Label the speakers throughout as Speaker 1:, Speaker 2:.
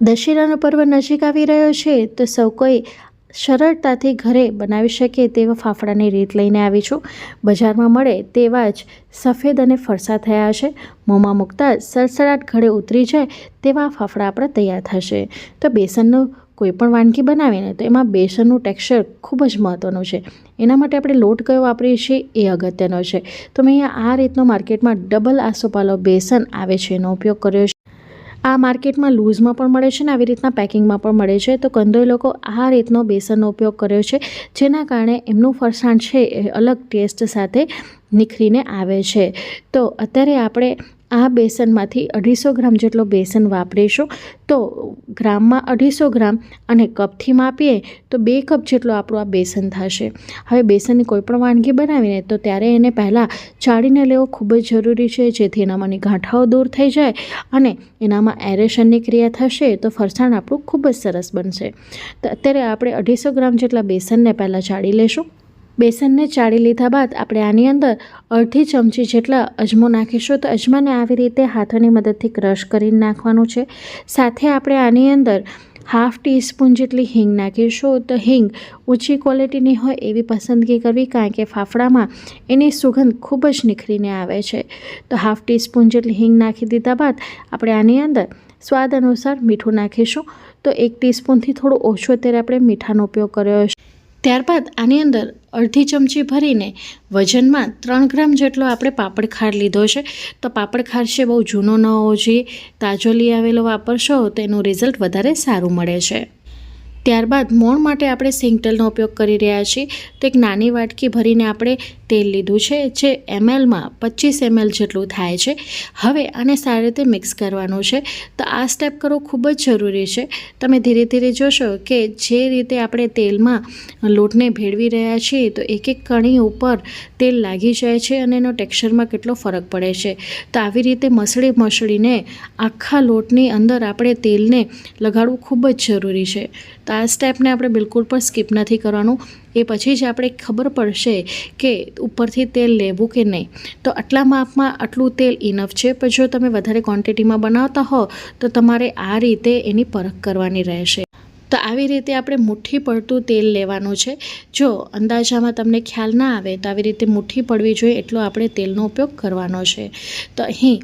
Speaker 1: દશેરાનો પર્વ નજીક આવી રહ્યો છે, તો સૌ કોઈ સરળતાથી ઘરે બનાવી શકે તેવા ફાફડાની રીત લઈને આવી છું. બજારમાં મળે તેવા જ સફેદ અને ફરસા થયા છે મોંમાં મૂકતા સરસડાટ ઘડે ઉતરી જાય તેવા ફાફડા આપણા તૈયાર થશે. તો બેસનનું કોઈ પણ વાનગી બનાવીને તો એમાં બેસનનું ટેક્સચર ખૂબ જ મહત્ત્વનું છે. એના માટે આપણે લોટ કયો વાપરીએ છીએ એ અગત્યનો છે. તો મેં આ રીતનો માર્કેટમાં ડબલ આસોપાલો બેસન આવે છે એનો ઉપયોગ કર્યો છે. આ માર્કેટમાં લૂઝમાં પણ મળે છે ને આવી રીતના પેકિંગમાં પણ મળે છે. તો કંદોઈ લોકો આ રીતનો બેસનનો ઉપયોગ કર્યો છે, જેના કારણે એમનું ફરસાણ છે એ અલગ ટેસ્ટ સાથે નિખરીને આવે છે. તો અત્યારે આપણે આ બેસનમાંથી અઢીસો ગ્રામ જેટલો બેસન વાપરીશું. તો ગ્રામમાં અઢીસો ગ્રામ અને કપથી માપીએ તો બે કપ જેટલો આપણું આ બેસન થશે. હવે બેસનની કોઈપણ વાનગી બનાવીને તો ત્યારે એને પહેલાં ચાળીને લેવો ખૂબ જ જરૂરી છે, જેથી એનામાંની ગાંઠાઓ દૂર થઈ જાય અને એનામાં એરેશનની ક્રિયા થશે તો ફરસાણ આપણું ખૂબ જ સરસ બનશે. અત્યારે આપણે અઢીસો ગ્રામ જેટલા બેસનને પહેલાં ચાળી લેશું. બેસનને ચાળી લીધા બાદ આપણે આની અંદર અડધી ચમચી જેટલા અજમો નાખીશું. તો અજમાને આવી રીતે હાથોની મદદથી ક્રશ કરીને નાખવાનું છે. સાથે આપણે આની અંદર હાફ ટીસ્પૂન જેટલી હિંગ નાખીશું. તો હિંગ ઊંચી ક્વોલિટીની હોય એવી પસંદગી કરવી કારણ કે ફાફડામાં એની સુગંધ ખૂબ જ નિખરીને આવે છે. તો હાફ ટીસ્પૂન જેટલી હિંગ નાખી દીધા બાદ આપણે આની અંદર સ્વાદ અનુસાર મીઠું નાખીશું. તો એક ટીસ્પૂનથી થોડું ઓછું અત્યારે આપણે મીઠાનો ઉપયોગ કર્યો છે ત્યારબાદ આની અંદર અડધી ચમચી ભરીને વજનમાં ત્રણ ગ્રામ જેટલો આપણે પાપડ ખાર લીધો છે. તો પાપડ ખાર છે બહુ જૂનો ન હોવો જોઈએ. તાજો લઈ આવેલો વાપરશો તો એનું રિઝલ્ટ વધારે સારું મળે છે. ત્યારબાદ મોણ માટે આપણે સિંગતેલનો ઉપયોગ કરી રહ્યા છીએ. તો એક નાની વાટકી ભરીને આપણે તેલ લીધું છે, જે એમએલમાં પચીસ એમએલ જેટલું થાય છે. હવે આને સારી રીતે મિક્સ કરવાનું છે. તો આ સ્ટેપ કરવો ખૂબ જ જરૂરી છે. તમે ધીરે ધીરે જોશો કે જે રીતે આપણે તેલમાં લોટને ભેળવી રહ્યા છીએ, તો એક એક કણી ઉપર તેલ લાગી જાય છે અને એનો ટેક્સચરમાં કેટલો ફરક પડે છે. તો આવી રીતે મસળી મસળીને આખા લોટની અંદર આપણે તેલને લગાડવું ખૂબ જ જરૂરી છે. તો આ સ્ટેપને આપણે બિલકુલ પણ સ્કીપ નથી કરવાનું. એ પછી જ આપણે ખબર પડશે કે ઉપરથી તેલ લેવું કે નહીં. તો આટલા માપમાં આટલું તેલ ઇનફ છે. પણ જો તમે વધારે ક્વોન્ટિટીમાં બનાવતા હો, તો તમારે આ રીતે એની પરખ કરવાની રહેશે. તો આવી રીતે આપણે મુઠ્ઠી પડતું તેલ લેવાનું છે. જો અંદાજામાં તમને ખ્યાલ ના આવે તો આવી રીતે મુઠ્ઠી પડવી જોઈએ એટલો આપણે તેલનો ઉપયોગ કરવાનો છે. તો અહીં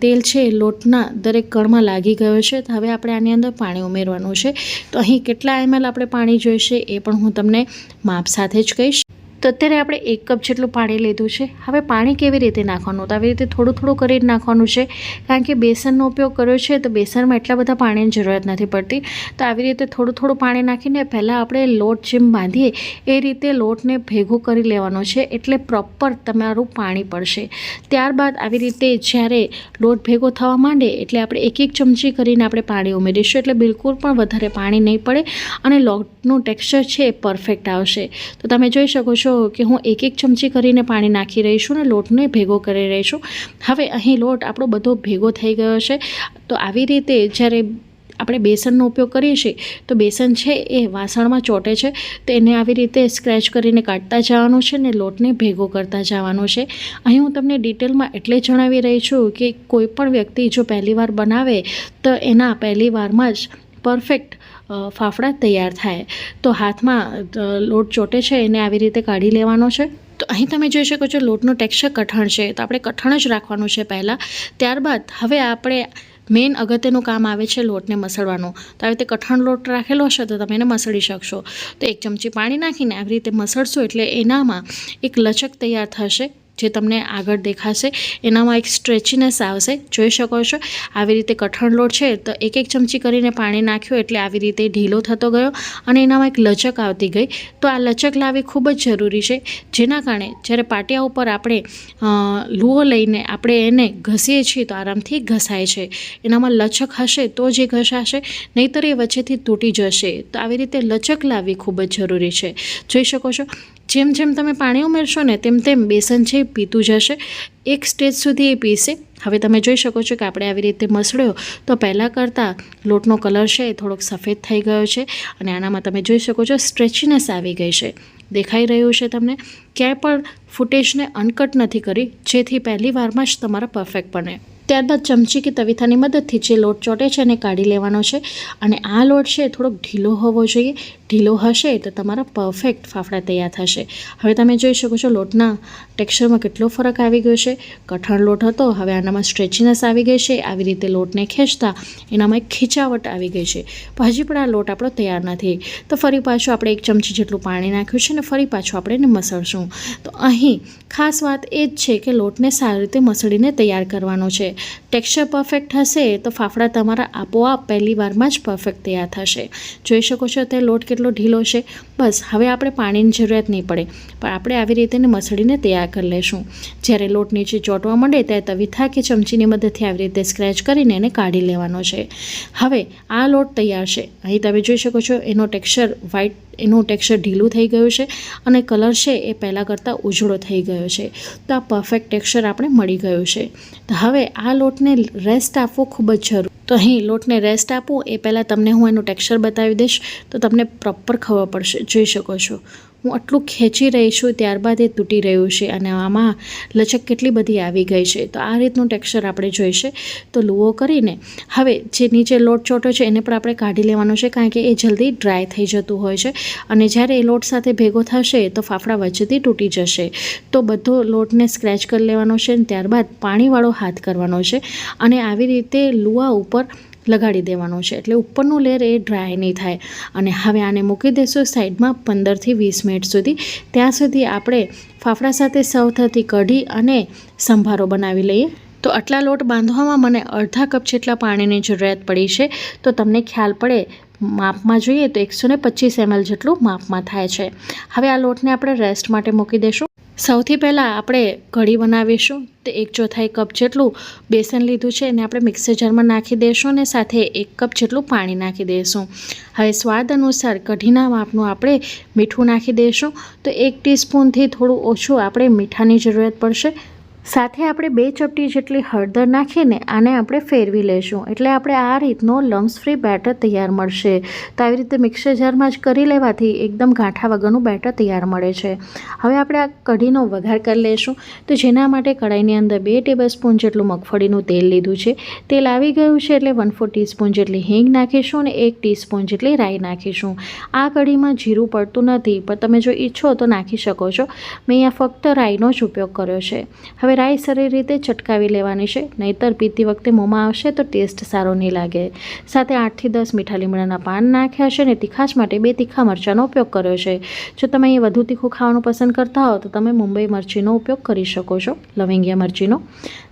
Speaker 1: તેલ છે લોટના દરેક કણમાં લાગી ગયો છે. તો હવે આપણે આની અંદર પાણી ઉમેરવાનું છે. તો અહીં કેટલા એમએલ આપણે પાણી જોઈશે એ પણ હું તમને માપ સાથે જ કહીશ. તો અત્યારે આપણે એક કપ જેટલું પાણી લીધું છે. હવે પાણી કેવી રીતે નાખવાનું? તો આવી રીતે થોડું થોડું કરીને નાખવાનું છે. કારણ કે બેસનનો ઉપયોગ કર્યો છે તો બેસનમાં એટલા બધા પાણીની જરૂરત નથી પડતી. તો આવી રીતે થોડું થોડું પાણી નાખીને પહેલાં આપણે લોટ જેમ બાંધીએ એ રીતે લોટને ભેગો કરી લેવાનો છે એટલે પ્રોપર તમારું પાણી પડશે. ત્યારબાદ આવી રીતે જ્યારે લોટ ભેગો થવા માંડે એટલે આપણે એક એક ચમચી કરીને આપણે પાણી ઉમેરીશું એટલે બિલકુલ પણ વધારે પાણી નહીં પડે અને લોટનું ટેક્સચર છે એ પરફેક્ટ આવશે. તો તમે જોઈ શકો છો કે હું એક એક ચમચી કરીને પાણી નાખી રહી છું ને લોટને ભેગો કરી રહી છું. હવે અહીં લોટ આપણો બધો ભેગો થઈ ગયો છે. તો આવી રીતે જ્યારે આપણે બેસનનો ઉપયોગ કરીએ છીએ, તો બેસન છે એ વાસણમાં ચોંટે છે. તો એને આવી રીતે સ્ક્રેચ કરીને કાઢતા જવાનું છે ને લોટને ભેગો કરતા જવાનો છે. અહીં હું તમને ડિટેલમાં એટલે જણાવી રહી છું કે કોઈ પણ વ્યક્તિ જો પહેલીવાર બનાવે, તો એના પહેલી વારમાં જ પરફેક્ટ ફાફડા તૈયાર થાય. તો હાથમાં લોટ ચોટે છે, એને આવી રીતે કાઢી લેવાનો છે. તો અહીં તમે જોઈ શકો છો, લોટનું ટેક્સચર કઠણ છે. તો આપણે કઠણ જ રાખવાનું છે પહેલાં. ત્યારબાદ, હવે આપણે મેઇન અગત્યનું કામ આવે છે લોટને મસળવાનું. તો આવી રીતે કઠણ લોટ રાખેલો હશે, તો તમે એને મસળી શકશો. તો એક ચમચી પાણી નાખીને આવી રીતે મસળશો, એટલે એનામાં એક લચક તૈયાર થશે. જે તમને આગળ દેખાશે, એનામાં એક સ્ટ્રેચીનેસ આવશે, જોઈ શકો છો. આવી રીતે કઠણ લોટ છે, તો એક એક ચમચી કરીને પાણી નાખ્યું એટલે આવી રીતે ઢીલો થતો ગયો અને એનામાં એક લચક આવતી ગઈ. તો આ લચક લાવવી ખૂબ જ જરૂરી છે, જેના કારણે જ્યારે પાટિયા ઉપર આપણે લુઓ લઈને આપણે એને ઘસીએ છીએ તો આરામથી ઘસાય છે. એનામાં લચક હશે તો જ એ ઘસાશે, નહીંતર એ વચ્ચેથી તૂટી જશે. તો આવી રીતે લચક લાવવી ખૂબ જ જરૂરી છે. જોઈ શકો છો? જેમ જેમ તમે પાણી ઉમેરશો ને તેમ તેમ બેસન છે પીતું જશે. એક સ્ટેજ સુધી એ પીશે હવે તમે જોઈ શકો છો કે આપણે આવી રીતે મસળ્યો. તો પહેલાં કરતાં લોટનો કલર છે એ થોડોક સફેદ થઈ ગયો છે અને આનામાં તમે જોઈ શકો છો સ્ટ્રેચીનેસ આવી ગઈ છે. દેખાઈ રહ્યું છે તમને? ક્યાંય પણ ફૂટેજને અનકટ નથી કરી. જેથી પહેલી વારમાં જ તમારા પરફેક્ટ બને. ત્યારબાદ ચમચી કે તવીથાની મદદથી જે લોટ ચોટે છે એને કાઢી લેવાનો છે. અને આ લોટ છે થોડોક ઢીલો હોવો જોઈએ. ઢીલો હશે તો તમારા પરફેક્ટ ફાફડા તૈયાર થશે. હવે તમે જોઈ શકો છો લોટના ટેક્સચરમાં કેટલો ફરક આવી ગયો છે? કઠણ લોટ હતો, હવે આનામાં સ્ટ્રેચીનેસ આવી ગઈ છે. આવી રીતે લોટને ખેંચતા એનામાં એક ખીચાવટ આવી ગઈ છે. હજી પણ આ લોટ આપણો તૈયાર નથી. તો ફરી પાછું આપણે એક ચમચી જેટલું પાણી નાખ્યું છે અને ફરી પાછું આપણે એને મસળશું. તો અહીં ખાસ વાત એ જ છે કે લોટને સારી રીતે મસળીને તૈયાર કરવાનો છે. ટેક્સચર પરફેક્ટ હશે તો ફાફડા તમારા આપોઆપ પહેલી વારમાં જ પરફેક્ટ તૈયાર થશે. જોઈ શકો છો તે લોટ કેટલો ઢીલો છે. બસ, હવે આપણે પાણીની જરૂરિયાત નહીં પડે. પણ આપણે આવી રીતે મસળીને તૈયાર કરી લેશું. જ્યારે લોટ નીચે ચોંટવા માંડે ત્યારે તવીથા કે ચમચીની મદદથી આવી રીતે સ્ક્રેચ કરીને એને કાઢી લેવાનો છે. હવે આ લોટ તૈયાર છે. અહીં તમે જોઈ શકો છો એનો ટેક્સચર વ્હાઈટ એનું ટેક્સચર ઢીલું થઈ ગયું છે અને કલર છે એ પહેલાં કરતાં ઉજળો થઈ ગયો છે. તો આ પરફેક્ટ ટેક્સચર આપણે મળી ગયું છે. તો હવે આ લોટને રેસ્ટ આપવો ખૂબ જ જરૂર. તો અહીં લોટને રેસ્ટ આપો, એ પહેલાં તમને હું એનું ટેક્સચર બતાવી દઈશ. તો તમને પ્રોપર ખબર પડશે. જોઈ શકો છો. હું આટલું ખેંચી રહી છું, ત્યારબાદ એ તૂટી રહ્યું છે અને આમાં લચક કેટલી બધી આવી ગઈ છે. તો આ રીતનું ટેક્સચર આપણે જોઈશે. તો લુઓ કરીને હવે જે નીચે લોટ ચોટો છે, એને પણ આપણે કાઢી લેવાનો છે, કારણ કે એ જલ્દી ડ્રાય થઈ જતું હોય છે. અને જ્યારે એ લોટ સાથે ભેગો થશે, તો ફાફડા વચ્ચેથી તૂટી જશે. તો બધો લોટને સ્ક્રેચ કરી લેવાનો છે અને ત્યારબાદ પાણીવાળો હાથ કરવાનો છે. અને આવી રીતે લુઆ ઉપર લગાડી દેવાનો છે. એટલે ઉપરનું લેયર એ ડ્રાય નહીં થાય. અને હવે આને મૂકી દઈશું સાઈડમાં પંદરથી વીસ મિનિટ સુધી. ત્યાં સુધી આપણે ફાફડા સાથે સર્વ થતી કઢી અને સંભારો બનાવી લઈએ. તો આટલા લોટ બાંધવામાં મને અડધા કપ જેટલા પાણીની જરૂરિયાત પડી છે. તો તમને ખ્યાલ પડે, માપમાં જોઈએ તો એકસો ને પચીસ એમએલ જેટલું માપમાં થાય છે. હવે આ લોટને આપણે રેસ્ટ માટે મૂકી દઈશું સૌથી પહેલાં આપણે કઢી બનાવીશું તે એક ચોથાઈ કપ જેટલું બેસન લીધું છે એને આપણે મિક્સર જારમાં નાખી દઈશું અને સાથે એક કપ જેટલું પાણી નાખી દઈશું હવે સ્વાદ અનુસાર કઢીના માપનું આપણે મીઠું નાખી દઈશું તો એક ટીસ્પૂનથી થોડું ઓછું આપણે મીઠાની જરૂરિયાત પડશે. સાથે આપણે બે ચપટી જેટલી હળદર નાખીને આને આપણે ફેરવી લઈશું. એટલે આપણે આ રીતનો લમ્સ ફ્રી બેટર તૈયાર મળશે. તો આવી રીતે મિક્સર જારમાં જ કરી લેવાથી એકદમ ગાંઠા વગરનું બેટર તૈયાર મળે છે. હવે આપણે આ કઢીનો વઘાર કરી લઈશું. તો જેના માટે કઢાઈની અંદર બે ટેબલસ્પૂન જેટલું મગફળીનું તેલ લીધું છે. તેલ આવી ગયું છે એટલે વન ફોર ટીસ્પૂન જેટલી હિંગ નાખીશું અને એક ટીસ્પૂન જેટલી રાઈ નાખીશું. આ કઢીમાં જીરું પડતું નથી, પણ તમે જો ઈચ્છો તો નાખી શકો છો. મેં અહીંયા ફક્ત રાઈનો જ ઉપયોગ કર્યો છે. હવે રાઈ સારી રીતે ચટકાવી લેવાની છે. નહીતર પીતી વખતે મોંમાં આવશે તો ટેસ્ટ સારો નહીં લાગે. સાથે આઠથી દસ મીઠા લીમડાના પાન નાખ્યા છે અને તીખાશ માટે બે તીખા મરચાંનો ઉપયોગ કર્યો છે. જો તમે અહીંયા વધુ તીખું ખાવાનું પસંદ કરતા હો તો તમે મુંબઈ મરચીનો ઉપયોગ કરી શકો છો, લવિંગિયા મરચીનો.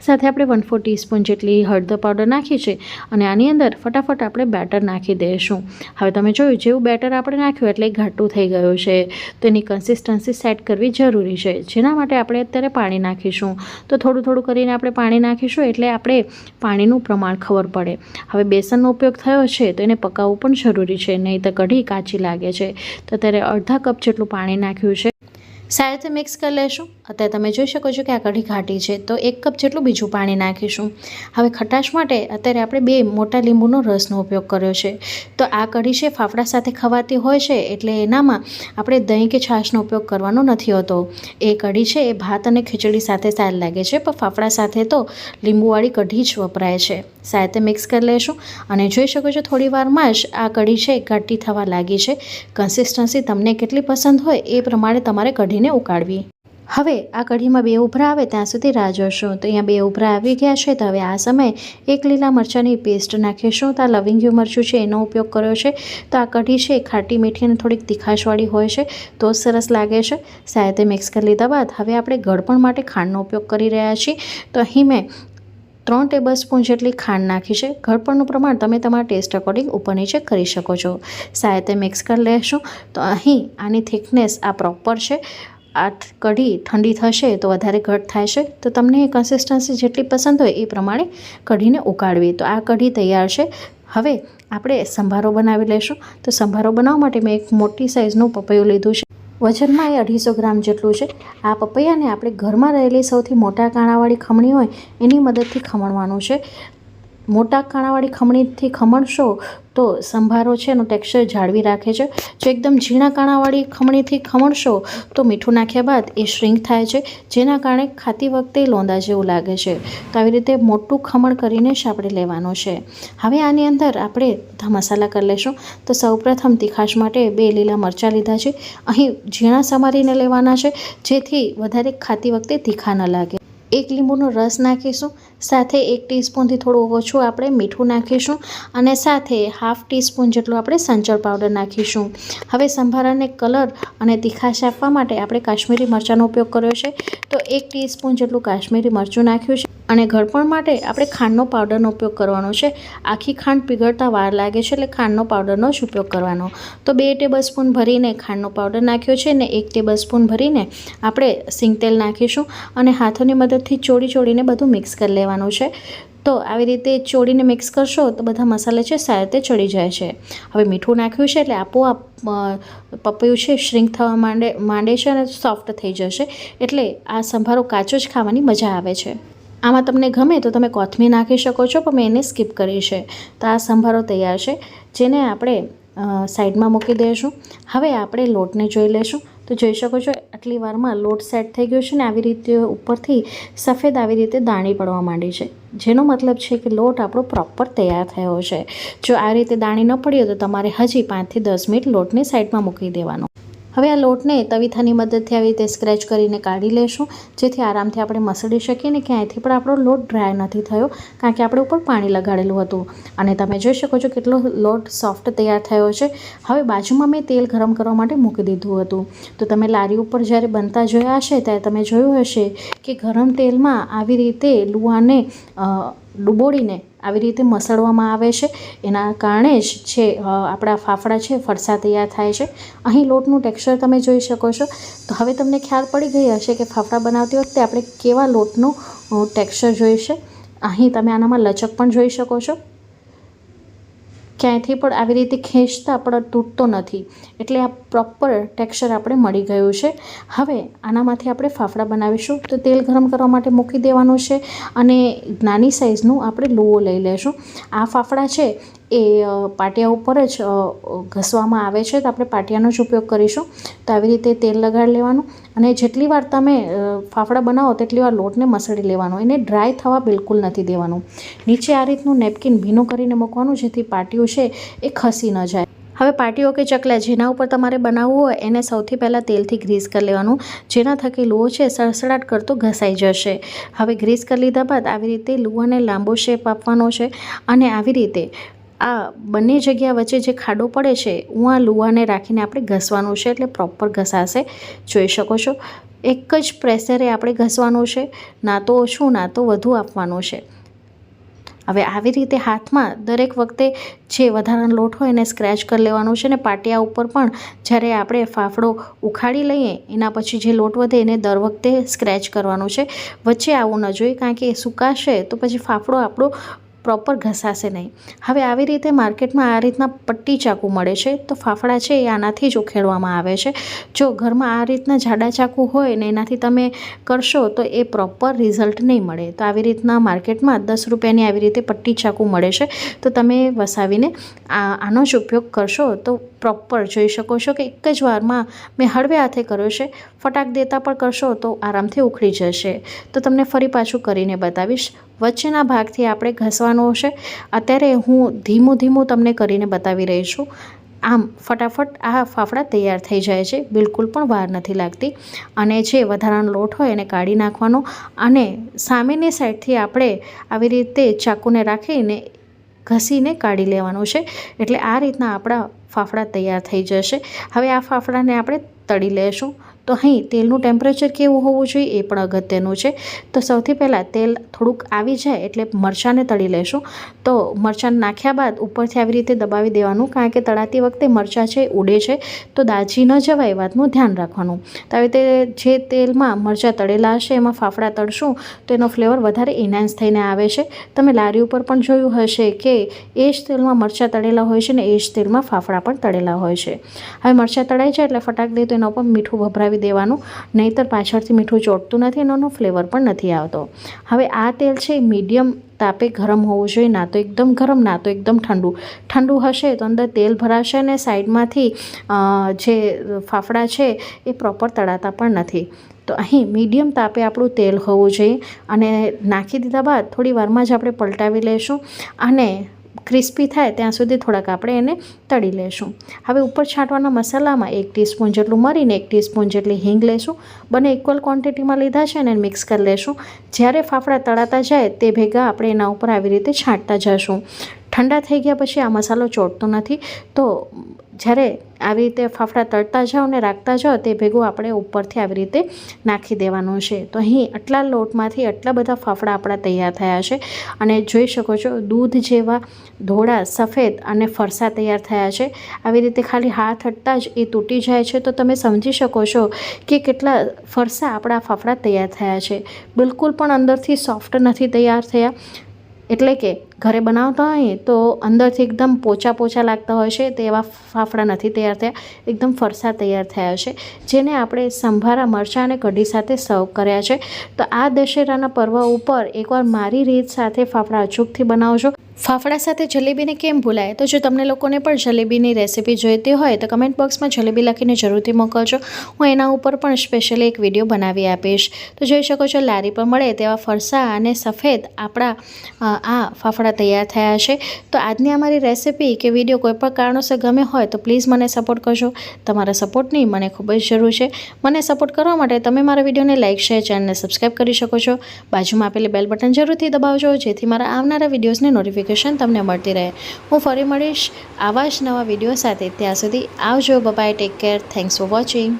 Speaker 1: સાથે આપણે વન ફોર ટીસ્પૂન જેટલી હળદર પાવડર નાખી છે અને આની અંદર ફટાફટ આપણે બેટર નાખી દઈશું. હવે તમે જોયું જેવું બેટર આપણે નાખ્યું એટલે ઘાટું થઈ ગયું છે. તો એની કન્સિસ્ટન્સી સેટ કરવી જરૂરી છે. જેના માટે આપણે અત્યારે પાણી નાખીશું. તો થોડું થોડું કરીને આપણે પાણી નાખીશું એટલે આપણે પાણીનું પ્રમાણ ખબર પડે. હવે બેસનનો ઉપયોગ થયો છે તો એને પકાવવું પણ જરૂરી છે, નહીં તો કઢી કાચી લાગે છે. તો અત્યારે અડધા કપ જેટલું પાણી નાખ્યું છે. સારી મિક્સ કરી લેશું. અત્યારે તમે જોઈ શકો છો કે આ કઢી ઘાટી છે. તો એક કપ જેટલું બીજું પાણી નાખીશું. હવે ખટાશ માટે અત્યારે આપણે બે મોટા લીંબુનો રસનો ઉપયોગ કર્યો છે. તો આ કઢી છે, ફાફડા સાથે ખવાતી હોય છે, એટલે એનામાં આપણે દહીં કે છાશનો ઉપયોગ કરવાનો નથી હોતો. એ કઢી છે, એ ભાત અને ખીચડી સાથે સારી લાગે છે, પણ ફાફડા સાથે તો લીંબુવાળી કઢી જ વપરાય છે. સારી મિક્સ કરી લેશું અને જોઈ શકો છો થોડી વારમાં જ આ કઢી છે, ઘાટી થવા લાગી છે. કન્સિસ્ટન્સી તમને કેટલી પસંદ હોય એ પ્રમાણે તમારે કઢીને ઉકાળવી. હવે આ કઢીમાં બે ઉભરા આવે ત્યાં સુધી રાહ જોશું. તો અહીંયા બે ઉભરા આવી ગયા છે. તો હવે આ સમયે એક લીલા મરચાંની પેસ્ટ નાખીશું. તો આ લવિંગ્યું મરચું છે, એનો ઉપયોગ કર્યો છે. તો આ કઢી છે ખાટી મીઠી અને થોડીક તીખાશવાળી હોય છે. તો સરસ લાગે છે. સાથે મિક્સ કરી લીધા બાદ હવે આપણે ગળપણ માટે ખાંડનો ઉપયોગ કરી રહ્યા છીએ. તો અહીં મેં ત્રણ ટેબલ સ્પૂન જેટલી ખાંડ નાખી છે. ગળપણનું પ્રમાણ તમે તમારા ટેસ્ટ અકોર્ડિંગ ઉપર નીચે કરી શકો છો. સાથે મિક્સ કરી લેશું. તો અહીં આની થિકનેસ આ પ્રોપર છે. આ કઢી ઠંડી થશે તો વધારે ઘટ થાય છે. તો તમને કન્સિસ્ટન્સી જેટલી પસંદ હોય એ પ્રમાણે કઢીને ઉકાળવી. તો આ કઢી તૈયાર છે. હવે આપણે સંભારો બનાવી લેશું. તો સંભારો બનાવવા માટે મેં એક મોટી સાઇઝનું પપૈયું લીધું છે. વજનમાં એ અઢીસો ગ્રામ જેટલું છે. આ પપૈયાને આપણે ઘરમાં રહેલી સૌથી મોટા કાણાવાળી ખમણી હોય એની મદદથી ખમણવાનું છે. મોટા કાણાવાળી ખમણીથી ખમણશો તો સંભારો છે એનું ટેક્સચર જાળવી રાખે છે. જો એકદમ ઝીણા કાણાવાળી ખમણીથી ખમણશો તો મીઠું નાખ્યા બાદ એ શ્રિંક થાય છે, જેના કારણે ખાતી વખતે લોંદા જેવું લાગે છે. તો આવી રીતે મોટું ખમણ કરીને જ આપણે લેવાનું છે. હવે આની અંદર આપણે બધા મસાલા કરી લેશું. તો સૌપ્રથમ તીખાશ માટે બે લીલા મરચાં લીધા છે. અહીં ઝીણા સમારીને લેવાના છે, જેથી વધારે ખાતી વખતે તીખા ન લાગે. એક લીંબુનો રસ નાખીશું, સાથે એક ટીસ્પૂનથી થોડું ઓછું આપણે મીઠું નાખીશું અને સાથે હાફ ટીસ્પૂન જેટલું આપણે સંચળ પાવડર નાખીશું. હવે સંભારાને કલર અને તીખાશ આપવા માટે આપણે કાશ્મીરી મરચાંનો ઉપયોગ કર્યો છે. તો એક ટીસ્પૂન જેટલું કાશ્મીરી મરચું નાખ્યું છે. અને ગળપણ માટે આપણે ખાંડનો પાવડરનો ઉપયોગ કરવાનો છે. આખી ખાંડ પીગળતા વાર લાગે છે એટલે ખાંડનો પાવડરનો જ ઉપયોગ કરવાનો. તો બે ટેબલ ભરીને ખાંડનો પાવડર નાખ્યો છે ને એક ટેબલ ભરીને આપણે સિંગ તેલ નાખીશું અને હાથોની મદદથી ચોળી ચોળીને બધું મિક્સ કરી લેવાનું છે. તો આવી રીતે ચોળીને મિક્સ કરશો તો બધા મસાલા છે સારી રીતે ચડી જાય છે. હવે મીઠું નાખ્યું છે એટલે આપોઆપ પપૈયું છે શ્રિંક થવા માંડે માંડે છે અને સોફ્ટ થઈ જશે. એટલે આ સંભારો કાચો જ ખાવાની મજા આવે છે. આમાં તમને ગમે તો તમે કોથમીર નાખી શકો છો, પણ મેં એને સ્કીપ કરી છે. તો આ સંભારો તૈયાર છે, જેને આપણે સાઈડમાં મૂકી દઈશું. હવે આપણે લોટને જોઈ લઈશું. તો જોઈ શકો છો, આટલી વારમાં લોટ સેટ થઈ ગયો છે ને, આવી રીતે ઉપરથી સફેદ આવી રીતે દાણી પડવા માંડી છે. જેનો મતલબ છે કે લોટ આપણો પ્રોપર તૈયાર થયો છે. જો આ રીતે દાણી ન પડ્યો તો તમારે હજી પાંચથી દસ મિનિટ લોટને સાઈડમાં મૂકી દેવાનો. હવે આ લોટને તવીથાની મદદથી આવી રીતે સ્ક્રેચ કરીને કાઢી લેશું. જેથી આરામથી આપણે મસળી શકીએ ને ક્યાંયથી પણ આપણો લોટ ડ્રાય નથી થયો, કારણ કે આપણે ઉપર પાણી લગાડેલું હતું. અને તમે જોઈ શકો છો કેટલો લોટ સોફ્ટ તૈયાર થયો છે. હવે બાજુમાં મેં તેલ ગરમ કરવા માટે મૂકી દીધું હતું. તો તમે લારી ઉપર જ્યારે બનતા જોયા હશે, ત્યારે તમે જોયું હશે કે ગરમ તેલમાં આવી રીતે લુવાને ડૂબોડીને આવી રીતે મસળવામાં આવે છે. એના કારણે જ છે આપણા ફાફડા છે, ફરસા તૈયાર થાય છે. અહીં લોટનું ટેક્સચર તમે જોઈ શકો છો. તો હવે તમને ખ્યાલ પડી ગઈ હશે કે ફાફડા બનાવતી વખતે આપણે કેવા લોટનું ટેક્સચર જોઈશે. અહીં તમે આનામાં લચક પણ જોઈ શકો છો. ક્યાંયથી પણ આવી રીતે ખેંચતા પણ તૂટતો નથી. એટલે આ પ્રોપર ટેક્સચર આપણે મળી ગયું છે. હવે આનામાંથી આપણે ફાફડા બનાવીશું. તો તેલ ગરમ કરવા માટે મૂકી દેવાનું છે અને નાની સાઇઝનું આપણે લોહો લઈ લઈશું આ ફાફડા છે એ પાટિયા ઉપર જ ઘસવામાં આવે છે. તો આપણે પાટિયાનો જ ઉપયોગ કરીશું. તો આવી રીતે તેલ લગાડી લેવાનું અને જેટલી વાર તમે ફાફડા બનાવો તેટલી વાર લોટને મસળી લેવાનો. એને ડ્રાય થવા બિલકુલ નથી દેવાનું. નીચે આ રીતનું નેપકિન ભીનું કરીને મૂકવાનું જેથી પાટિયું છે એ ખસી ન જાય. હવે પાટીઓ કે ચકલા જેના ઉપર તમારે બનાવવું હોય એને સૌથી પહેલાં તેલથી ગ્રીસ કરી લેવાનું. જેના થકી લુઓ છે સડસડાટ કરતો ઘસાઈ જશે. હવે ગ્રીસ કરી લીધા બાદ આવી રીતે લુઓને લાંબો શેપ આપવાનો છે. અને આવી રીતે આ બંને જગ્યા વચ્ચે જે ખાડો પડે છે, હું આ લુવાને રાખીને આપણે ઘસવાનું છે એટલે પ્રોપર ઘસાશે. જોઈ શકો છો, એક જ પ્રેશરે આપણે ઘસવાનું છે, ના તો ઓછું ના તો વધુ આપવાનું છે. હવે આવી રીતે હાથમાં દરેક વખતે જે વધારાનો લોટ હોય એને સ્ક્રેચ કરી લેવાનો છે ને પાટિયા ઉપર પણ જ્યારે આપણે ફાફડો ઉખાડી લઈએ, એના પછી જે લોટ વધે એને દર વખતે સ્ક્રેચ કરવાનો છે. વચ્ચે આવું ન જોઈએ કારણ કે એ સુકાશે તો પછી ફાફડો આપણો પ્રોપર ઘસાશે નહીં. હવે આવી રીતે માર્કેટમાં આ રીતના પટ્ટી ચાકુ મળે છે, તો ફાફડા છે એ આનાથી જ ઉખેડવામાં આવે છે. જો ઘરમાં આ રીતના જાડા ચાકુ હોય ને એનાથી તમે કરશો, તો એ પ્રોપર રિઝલ્ટ નહીં મળે. તો આવી રીતના માર્કેટમાં દસ રૂપિયાની આવી રીતે પટ્ટી ચાકુ મળે છે, તો તમે વસાવીને આનો જ ઉપયોગ કરશો, તો પ્રોપર જોઈ શકો છો કે એક જ વારમાં મેં હળવે હાથે કર્યો છે. ફટાક દેતા પણ કરશો તો આરામથી ઉખડી જશે. તો તમને ફરી પાછું કરીને બતાવીશ. વચ્ચેના ભાગથી આપણે ઘસવાનો હશે. અત્યારે હું ધીમું ધીમું તમને કરીને બતાવી રહી છું. આમ, ફટાફટ આ ફાફડા તૈયાર થઈ જાય છે. બિલકુલ પણ વાર નથી લાગતી. અને જે વધારાનો લોટ હોય એને કાઢી નાખવાનો. અને સામેની સાઈડથી આપણે આવી રીતે ચાકુને રાખીને ઘસીને કાઢી લેવાનું છે. એટલે આ રીતના આપણા ફાફડા તૈયાર થઈ જશે. હવે આ ફાફડાને આપણે તળી લેશું. તો અહીં તેલનું ટેમ્પરેચર કેવું હોવું જોઈએ એ પણ અગત્યનું છે. તો સૌથી પહેલાં તેલ થોડુંક આવી જાય એટલે મરચાંને તળી લેશું. તો મરચાં નાખ્યા બાદ ઉપરથી આવી રીતે દબાવી દેવાનું કારણ કે તળાતી વખતે મરચાં છે ઉડે છે. તો દાજી ન જવાય એ વાતનું ધ્યાન રાખવાનું. તો આવી રીતે જે તેલમાં મરચાં તળેલા હશે એમાં ફાફડા તળશું તો એનો ફ્લેવર વધારે ઇન્હાન્સ થઈને આવે છે. તમે લારી ઉપર પણ જોયું હશે કે એ જ તેલમાં મરચાં તળેલા હોય છે ને એ જ તેલમાં ફાફડા પણ તળેલા હોય છે. હવે મરચાં તળાઈ જાય એટલે ફટાક દે તો એના ઉપર મીઠું ભભરાવી નાખી દેવાનું, નહીંતર પાછળથી મીઠું ચોટતું નથી એનો ફ્લેવર પણ નથી આવતો. હવે આ તેલ છે મીડિયમ તાપે ગરમ હોવું જોઈએ, ના તો એકદમ ગરમ, ના તો એકદમ ઠંડુ. ઠંડુ હશે તો અંદર તેલ ભરાશે અને સાઈડમાંથી જે ફાફડા છે એ પ્રોપર તળાતા પણ નથી. તો અહીં મીડિયમ તાપે આપણું તેલ હોવું જોઈએ અને નાખી દીધા બાદ થોડી વારમાં જ આપણે પલટાવી લઈશું અને ક્રિસ્પી થાય ત્યાં સુધી થોડાક આપણે એને તળી લેશું. હવે ઉપર છાંટવાના મસાલામાં એક ટીસ્પૂન જેટલું મરીને એક ટીસ્પૂન જેટલી હિંગ લેશું. બંને ઇક્વલ ક્વોન્ટિટીમાં લીધા છે ને મિક્સ કરી લેશું. જ્યારે ફાફડા તળાતા જાય તે ભેગા આપણે એના ઉપર આવી રીતે છાંટતા જશું. ઠંડા થઈ ગયા પછી આ મસાલો ચોટતો નથી. તો જ્યારે આવી રીતે ફાફડા તળતા જાઓ ને રાખતા જાઓ, તે ભેગું આપણે ઉપરથી આવી રીતે નાખી દેવાનું છે. તો અહીં આટલા લોટમાંથી આટલા બધા ફાફડા આપણા તૈયાર થયા છે અને જોઈ શકો છો, દૂધ જેવા ધોળા, સફેદ અને ફરસા તૈયાર થયા છે. આવી રીતે ખાલી હાથ હટતા જ એ તૂટી જાય છે. તો તમે સમજી શકો છો કે કેટલા ફરસા આપણા ફાફડા તૈયાર થયા છે. બિલકુલ પણ અંદરથી સોફ્ટ નથી તૈયાર થયા. એટલે કે ઘરે બનાવતા હોઈએ તો અંદરથી એકદમ પોચા પોચા લાગતા હોય છે તે એવા ફાફડા નથી તૈયાર થયા, એકદમ ફરસા તૈયાર થયા છે, જેને આપણે સંભારા મરચાં અને કઢી સાથે સર્વ કર્યા છે. તો આ દશેરાના પર્વ ઉપર એકવાર મારી રીત સાથે ફાફડા અચૂકથી બનાવજો. ફાફડા સાથે જલેબીને કેમ ભૂલાય? તો જો તમને લોકોને પણ જલેબીની રેસિપી જોઈતી હોય, તો કમેન્ટ બોક્સમાં જલેબી લખીને જરૂરથી મોકલજો. હું એના ઉપર પણ સ્પેશિયલી એક વીડિયો બનાવી આપીશ. તો જોઈ શકો છો, લારી પર મળે તેવા ફરસા અને સફેદ આપણા આ ફાફડા તૈયાર થયા છે. તો આજની અમારી રેસિપી કે વીડિયો કોઈ પણ કારણોસર ગમે હોય, તો પ્લીઝ મને સપોર્ટ કરજો. તમારા સપોર્ટની મને ખૂબ જ જરૂર છે. મને સપોર્ટ કરવા માટે તમે મારા વિડીયોને લાઇક શેર ચેનલને સબસ્ક્રાઈબ કરી શકો છો. બાજુમાં આપેલી બેલ બટન જરૂરથી દબાવજો, જેથી મારા આવનારા વિડીયોઝની નોટિફિકેશન તમને મળતી રહે. હું ફરી મળીશ આવા જ નવા વીડિયો સાથે. ત્યાં સુધી આવજો. Bye bye take care thanks for watching